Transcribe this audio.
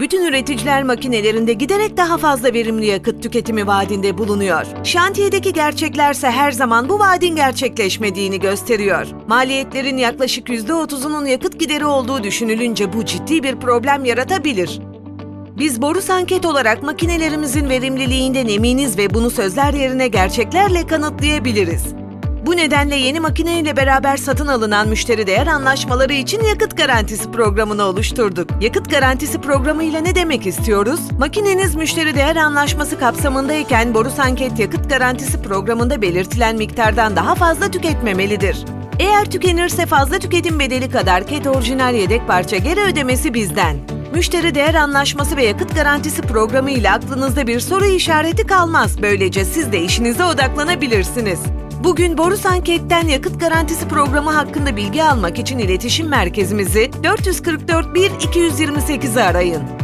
Bütün üreticiler makinelerinde giderek daha fazla verimli yakıt tüketimi vaadinde bulunuyor. Şantiyedeki gerçeklerse her zaman bu vaadin gerçekleşmediğini gösteriyor. Maliyetlerin yaklaşık %30'unun yakıt gideri olduğu düşünülünce bu ciddi bir problem yaratabilir. Biz Borus Anket olarak makinelerimizin verimliliğinden eminiz ve bunu sözler yerine gerçeklerle kanıtlayabiliriz. Bu nedenle yeni makine ile beraber satın alınan müşteri değer anlaşmaları için yakıt garantisi programını oluşturduk. Yakıt garantisi programı ile ne demek istiyoruz? Makineniz müşteri değer anlaşması kapsamındayken Borus Anket yakıt garantisi programında belirtilen miktardan daha fazla tüketmemelidir. Eğer tükenirse fazla tüketim bedeli kadar KET orijinal yedek parça geri ödemesi bizden. Müşteri değer anlaşması ve yakıt garantisi programı ile aklınızda bir soru işareti kalmaz. Böylece siz de işinize odaklanabilirsiniz. Bugün Borus Anket'ten yakıt garantisi programı hakkında bilgi almak için iletişim merkezimizi 444 1 228'i arayın.